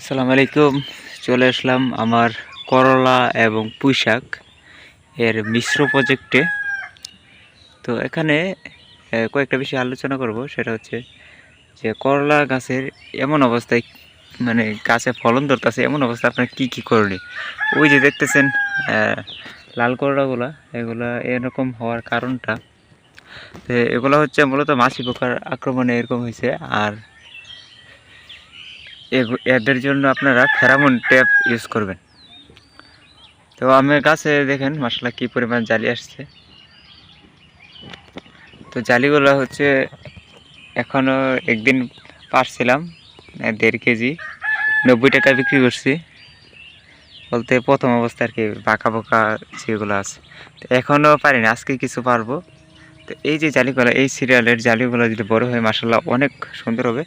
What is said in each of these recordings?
আসসালামু আলাইকুম। চলে আসলাম আমার করলা এবং পুঁইশাক এর মিশ্র প্রজেক্টে তো এখানে কয়েকটা বিষয় আলোচনা করব। সেটা হচ্ছে যে করলা গাছের এমন অবস্থায় মানে গাছে ফলন ধরতেছে, এমন অবস্থা আপনার কী কী করণীয় ওই যে দেখতেছেন লাল করলাগুলা, এগুলা এরকম হওয়ার কারণটা। তো এগুলো হচ্ছে মূলত মাছি পোকার আক্রমণে এরকম হয়েছে। আর এদের জন্য আপনারা ফেরামন ট্যাপ ইউজ করবেন। তো আমি গাছে দেখেন মশলা কি পরিমাণ জালি আসছে। তো জালিগুলো হচ্ছে এখনও একদিন পারছিলাম দেড় কেজি। নব্বই টাকা বিক্রি করছি। বলতে প্রথম অবস্থা আর কি বাঁকা বাঁকা যেগুলো আছে। তো এখনও পারিনি, আজকে কিছু পারব। তো এই যে জালিগুলো, এই সিরিয়ালের জালিগুলো যদি বড় হয় মাসাল্লাহ অনেক সুন্দর হবে।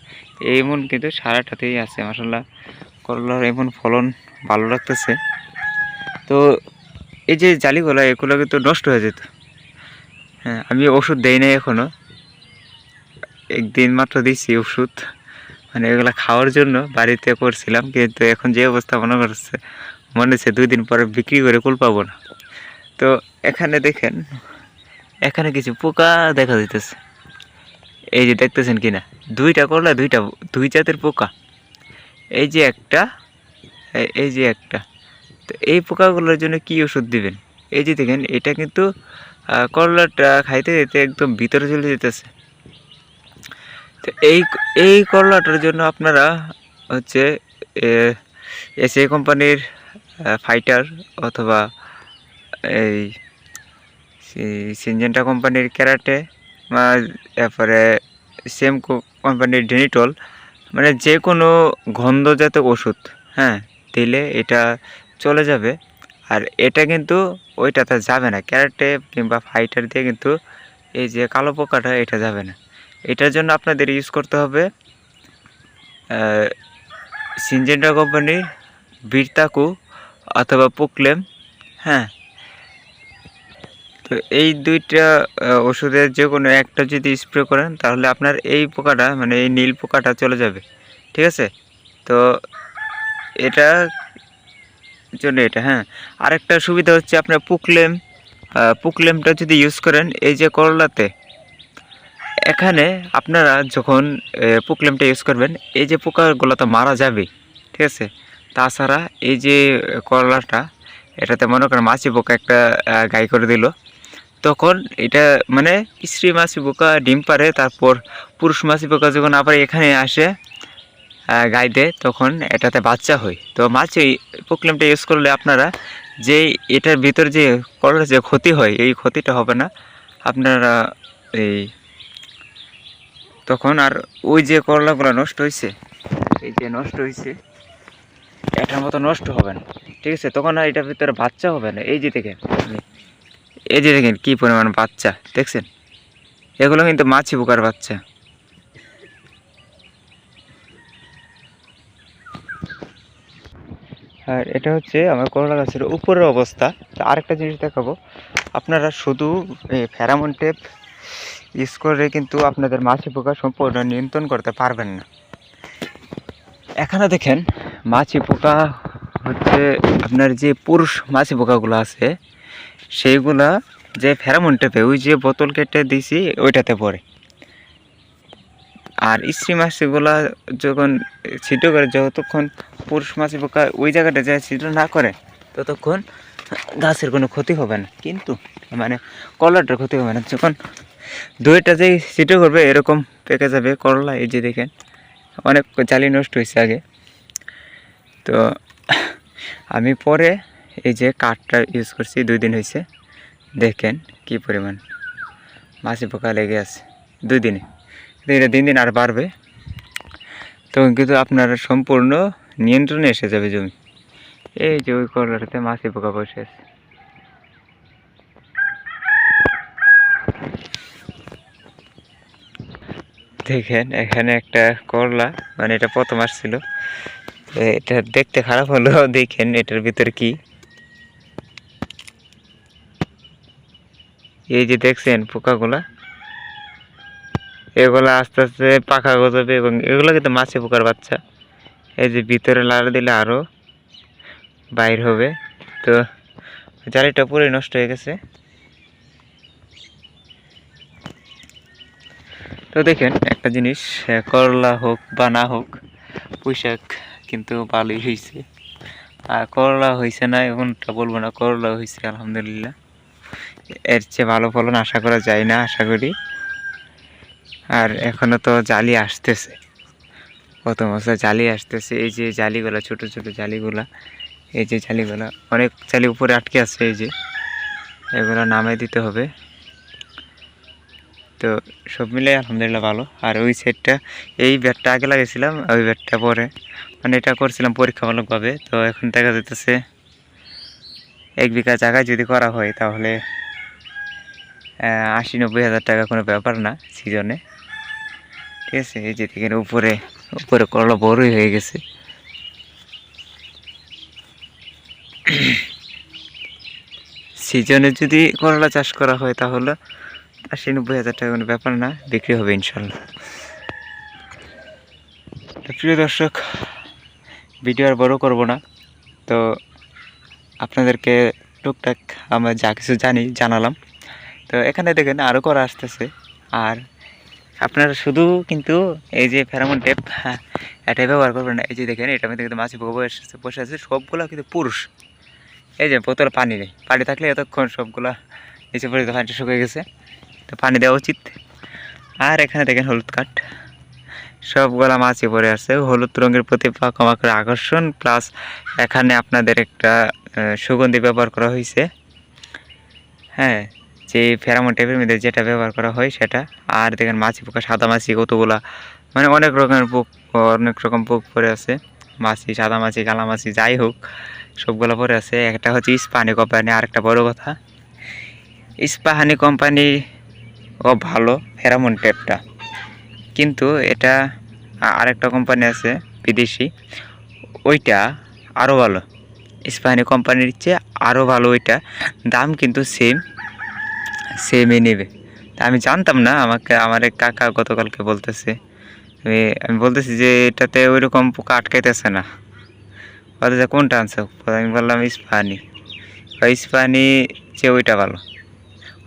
এমন কিন্তু সারাটাতেই আছে মাসাল্লাহ করলার এমন ফলন ভালো লাগতেছে। তো এই যে জালিগুলো, এগুলো কিন্তু নষ্ট হয়ে যেত। হ্যাঁ আমি ওষুধ দেই নাই এখনও একদিন মাত্র দিয়েছি ওষুধ। মানে এগুলো খাওয়ার জন্য বাড়িতে করছিলাম, কিন্তু এখন যে অবস্থা মনে করছে, মনে হচ্ছে দুই দিন পরে বিক্রি করে কুল পাবো না। তো এখানে দেখেন এখানে কিছু পোকা দেখা যাইতেছে। এই যে দেখতেছেন কিনা? দুইটা করলা, দুইটা, দুই জাতের পোকা। এই যে একটা এই যে একটা। তো এই পোকাগুলোর জন্য কি ওষুধ দিবেন? এই যে দেখেন, এটা কিন্তু করলাটা খাইতে যেতে একদম ভিতরে চলে যেতেছে তো এই এই করলাটার জন্য আপনারা হচ্ছে এসএ কোম্পানির ফাইটার অথবা এই সিনজেন্টা কোম্পানির ক্যারাটে তারপরে সেম কোম্পানির ডেনিটল মানে যে কোনো গন্ধজাত ওষুধ হ্যাঁ দিলে এটা চলে যাবে। আর এটা কিন্তু ওইটাতে যাবে না ক্যারাটে কিংবা ফাইটার দিয়ে কিন্তু এই যে কালো পোকাটা এটা যাবে না। এটার জন্য আপনাদের ইউজ করতে হবে সিনজেন্টা কোম্পানির বীরতাকু অথবা পুকলেম হ্যাঁ তো এই দুইটা ওষুধের যে কোনো একটা যদি স্প্রে করেন, তাহলে আপনার এই পোকাটা মানে এই নীল পোকাটা চলে যাবে। ঠিক আছে? তো এটা জন্য এটা হ্যাঁ। আরেকটা সুবিধা হচ্ছে আপনার পুকলেম পুকলেমটা যদি ইউজ করেন, এই যে করলাতে, এখানে আপনারা যখন পুকলেমটা ইউজ করবেন, এই যে পোকাগুলো তো মারা যাবে। ঠিক আছে? তাছাড়া এই যে করলাটা, এটাতে মনে করেন মাছি পোকা একটা গাই করে দিল। তখন এটা মানে স্ত্রী মাছি পোকা ডিম পারে তারপর পুরুষ মাছি পোকা যখন আবার এখানে আসে দেয় তখন এটাতে বাচ্চা হয়। তো মাছ এই প্রোক্লেমটা ইউজ করলে আপনারা যে এটার ভিতর যে করলে যে ক্ষতি হয়, এই ক্ষতিটা হবে না। আপনারা এই তখন আর ওই যে করলাগুলো নষ্ট হয়েছে এই যে নষ্ট হয়েছে এটার মতো নষ্ট হবে না। ঠিক আছে? তখন আর এটার ভিতরে বাচ্চা হবে না। এই যে দেখেন এই যে দেখেন কী পরিমাণ বাচ্চা, দেখছেন? এগুলো কিন্তু মাছি পোকার বাচ্চা। আর এটা হচ্ছে আমার করলা গাছের উপরের অবস্থা। আরেকটা জিনিস দেখাবো। আপনারা শুধু ফেরামন টেপ ইউজ করে কিন্তু আপনাদের মাছি পোকা সম্পূর্ণ নিয়ন্ত্রণ করতে পারবেন না। এখানে দেখেন মাছি পোকা হচ্ছে আপনার যে পুরুষ মাছি পোকাগুলো আছে সেইগুলা যে ফেরামন টেপে ওই যে বোতল কেটে দিছি, ওইটাতে পড়ে। আর স্ত্রী মাছিগুলা যখন ছিটো করে, যতক্ষণ পুরুষ মাছি পোকা ওই জায়গাটা যায় ছিটো না করে, ততক্ষণ গাছের কোনো ক্ষতি হবে না। কিন্তু মানে কলাটার ক্ষতি হবে না। যখন দুইটা যে ছিটো করবে, এরকম পেকে যাবে করলা, এই যে দেখেন, অনেক জালি নষ্ট হয়েছে আগে। তো আমি পরে এই যে কাঠটা ইউজ করছি, দুই দিন হয়েছে দেখেন কি পরিমাণ মাছি পোকা লেগে আছে, দুই দিনে। এটা দিন দিন আর বাড়বে। তখন কিন্তু আপনার সম্পূর্ণ নিয়ন্ত্রণে এসে যাবে জমি। এই যে ওই করলাটাতে মাছি পোকা বসে আছে। দেখেন, এখানে একটা করলা মানে এটা প্রথম আসছিল। এটা দেখতে খারাপ হলেও দেখেন এটার ভিতরে কি। এই যে দেখছেন পোকাগুলা, এগুলো আস্তে আস্তে পাখা গজাবে এবং এগুলো কিন্তু মাছি পোকার বাচ্চা। এই যে ভিতরে লাড়া দিলে আরও বাইর হবে। তো জালিটা পুরো নষ্ট হয়ে গেছে। তো দেখেন একটা জিনিস, করলা হোক বা না হোক, পুঁইশাক কিন্তু ভালোই হয়েছে আর করলা হয়েছে না, এমনটা বলব না, করলা হয়েছে আলহামদুলিল্লাহ। এর চেয়ে ভালো ফলন আশা করা যায় না, আশা করি। আর এখনও তো জালি আসতেছে। কত বছর জালি আসতেছে, এই যে জালিগুলা, ছোট ছোট জালিগুলা, এই যে জালিগুলা, অনেক জালি উপরে আটকে আছে, এই যে। এগুলো নামে দিতে হবে। তো সব মিলে আলহামদুলিল্লাহ ভালো। আর ওই সাইডটা এই ব্যাটটা আগে লাগিয়েছিলাম, ওই ব্যাটটা পরে। মানে এটা করছিলাম পরীক্ষামূলকভাবে, তো এখন দেখা যাইতেছে এক বিঘা জায়গায় যদি করা হয়, তাহলে আশি নব্বই হাজার টাকা কোনো ব্যাপার না সিজনে। ঠিক আছে, এই যে দেখেন উপরে উপরে করলা বড়ই হয়ে গেছে। সিজনে যদি করলা চাষ করা হয় তাহলে আশি নব্বই হাজার টাকা কোনো ব্যাপার না, বিক্রি হবে ইনশাল্লাহ। প্রিয় দর্শক, ভিডিও আর বড় করব না। তো আপনাদেরকে টুকটাক আমরা যা কিছু জানি, জানালাম। তো এখানে দেখেন আরও করা আসতেছে। আর আপনারা শুধু কিন্তু এই যে ফেরামন টেপ এটাই ব্যবহার করবেন না। এই যে দেখেন, এটা মধ্যে কিন্তু মাছি বসে আছে- বসে আছে, সবগুলো কিন্তু পুরুষ। এই যে বোতলে পানি নেই। পানি থাকলে এতক্ষণ সবগুলা নিচে পড়ে পানিটা শুকিয়ে গেছে। তো পানি দেওয়া উচিত। আর এখানে দেখেন হলুদ কাঠ। সবগুলা মাছি পড়ে আছে। হলুদ রঙের প্রতি পোকামাকড়ের আকর্ষণ প্লাস এখানে আপনাদের একটা সুগন্ধি ব্যবহার করা হয়েছে হ্যাঁ যে ফেরামন টাইপের মধ্যে যেটা ব্যবহার করা হয় সেটা। আর দেখেন মাছি পোকা, সাদা মাছি, কতগুলা মানে অনেক রকমের পোক, অনেক রকম পোক পড়ে আছে। মাছি, সাদা মাছি, কালা মাছি, যাই হোক, সবগুলো পরে আছে। একটা হচ্ছে ইস্পাহানি কোম্পানি আর একটা বড় কথা, ইস্পাহানি কোম্পানি ও ভালো ফেরামন টেপটা কিন্তু এটা আরেকটা কোম্পানি আছে, বিদেশি, ওইটা আরও ভালো। ইস্পাহানি কোম্পানির চেয়ে আরও ভালো ওইটা। দাম কিন্তু সেম সেমই নেবে। তা আমি জানতাম না, আমাকে, আমার এক কাকা গতকালকে বলতেছে। আমি বলতেছি যে, এটাতে ওই রকম পোকা আটকাইতেছে না। বলতেছে কোনটা আনছো? আমি বললাম, ইস্পাহানি। বা ইস্পাহানি চেয়ে ওইটা ভালো,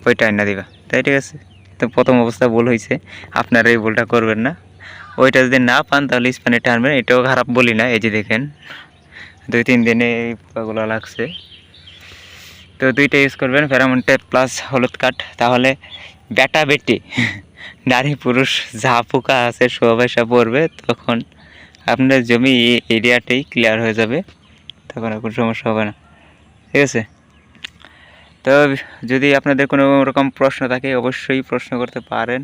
ওইটা এনে দিবা। তাই ঠিক আছে। তো প্রথম অবস্থা ভুল হয়েছে আপনারা এই ভুলটা করবেন না। ওইটা যদি না পান, তাহলে ইস্পাহানিটা আনবেন। এটাও খারাপ বলি না, এই যে দেখেন। দুই, তিন দিনে এই পোকাগুলো লাগছে। তো দুইটা ইউজ করবেন ফেরামন টেপ প্লাস হলুদ কাঠ। তাহলে বেটা বেটি, নারী পুরুষ যা পোকা আছে সবাই সব পড়বে, তখন আপনার জমি এরিয়াটাই ক্লিয়ার হয়ে যাবে, তখন আর কোনো সমস্যা হবে না। ঠিক আছে? তো যদি আপনাদের কোনো রকম প্রশ্ন থাকে, অবশ্যই প্রশ্ন করতে পারেন।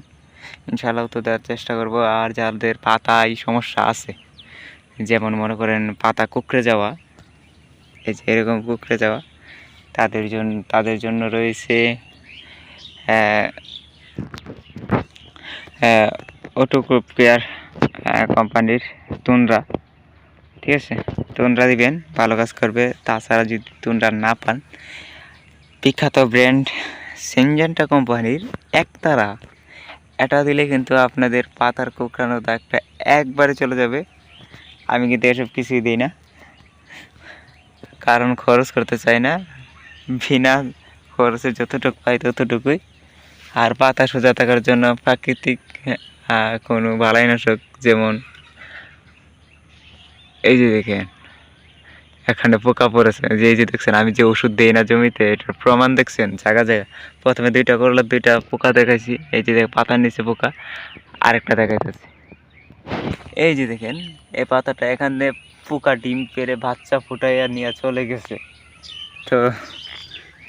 ইনশাআল্লাহ তো দেওয়ার চেষ্টা করব। আর যাদের পাতায় সমস্যা আছে, যেমন মনে করেন পাতা কুকড়ে যাওয়া, এই যে এরকম কুকড়ে যাওয়া তাদের জন্য তাদের জন্য রয়েছে অটোক্রুপ কেয়ার কোম্পানির তুনরা ঠিক আছে? তুনরা দিবেন, ভালো কাজ করবে। তাছাড়া যদি তুনরা না পান, বিখ্যাত ব্র্যান্ড সেনজেন্টা কোম্পানির একতারা। এটা দিলে কিন্তু আপনাদের পাতার কুকড়ানো দাগটা একবারে চলে যাবে। আমি কিন্তু এসব কিছুই দিই না। কারণ খরচ করতে চাই না। বিনা খরচে যতটুকু পাই ততটুকুই। আর পাতা সোজা থাকার জন্য প্রাকৃতিক কোনো বালাইনাশক যেমন এই যে দেখেন এখানে পোকা পড়েছে। যে, এই যে দেখছেন, আমি যে ওষুধ দিই না জমিতে, এটার প্রমাণ দেখছেন, জায়গা জায়গা। প্রথমে দুইটা করলে দুইটা পোকা দেখাইছি। এই যে দেখ পাতার নিচে পোকা, আরেকটা দেখাইতেছি। এই যে দেখেন, এই পাতাটা এখানে পোকা ডিম পেরে বাচ্চা ফুটাইয়া নিয়ে চলে গেছে। তো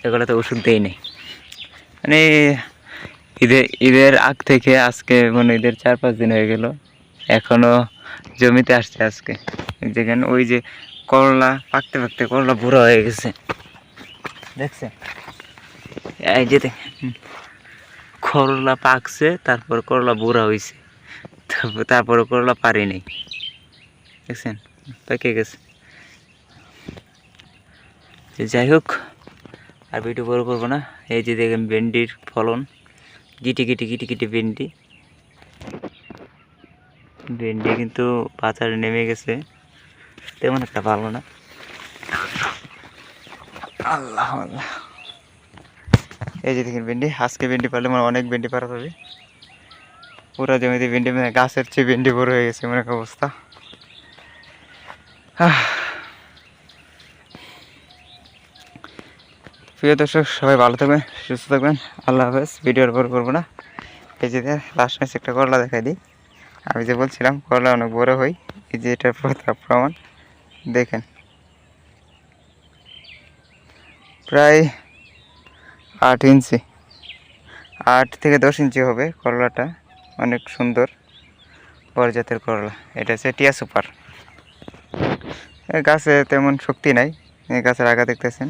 এগুলোতে ওষুধ দেই নেই মানে ঈদের ঈদের আগ থেকে আজকে মানে ঈদের চার পাঁচ দিন হয়ে গেল। এখনও জমিতে আসছে আজকে। যেখানে ওই যে করলা, পাকতে পাকতে করলা বুড়ো হয়ে গেছে। দেখছেন? এই যে করলা পাকছে, তারপর করলা বুড়া হয়েছে তারপরে করলা পারি নেই। দেখছেন? পেকে গেছে। যাই হোক। আর ভিডিও বড় করব না। এই যে দেখেন ভেন্ডির ফলন। গিটি গিটি গিটি গিটি ভেন্ডি। ভেন্ডি কিন্তু বাজারে নেমে গেছে। তেমন একটা ভালো না। আল্লাহ আল্লাহ। এই যে দেখেন ভেন্ডি, আজকে ভেন্ডি পারলে মানে অনেক ভেন্ডি পারা যাবে। পুরো জমিতে ভেন্ডি মানে গাছের চেয়ে ভেন্ডি বড় হয়ে গেছে একটা অবস্থা। আহ। প্রিয় দর্শক, সবাই ভালো থাকবেন, সুস্থ থাকবেন। আল্লাহ হাফেজ, ভিডিওর পর করব না। যে লাস্ট ম্যাচ একটা করলা দেখাই দিই। আমি যে বলছিলাম, করলা অনেক বড় হই। এই যে এটার প্রমাণ দেখেন। প্রায় আট ইঞ্চি। আট থেকে দশ ইঞ্চি হবে করলাটা। অনেক সুন্দর বড় জাতের করলা। এটা হচ্ছে টিয়া সুপার। গাছে তেমন শক্তি নাই। গাছের আগা দেখতেছেন।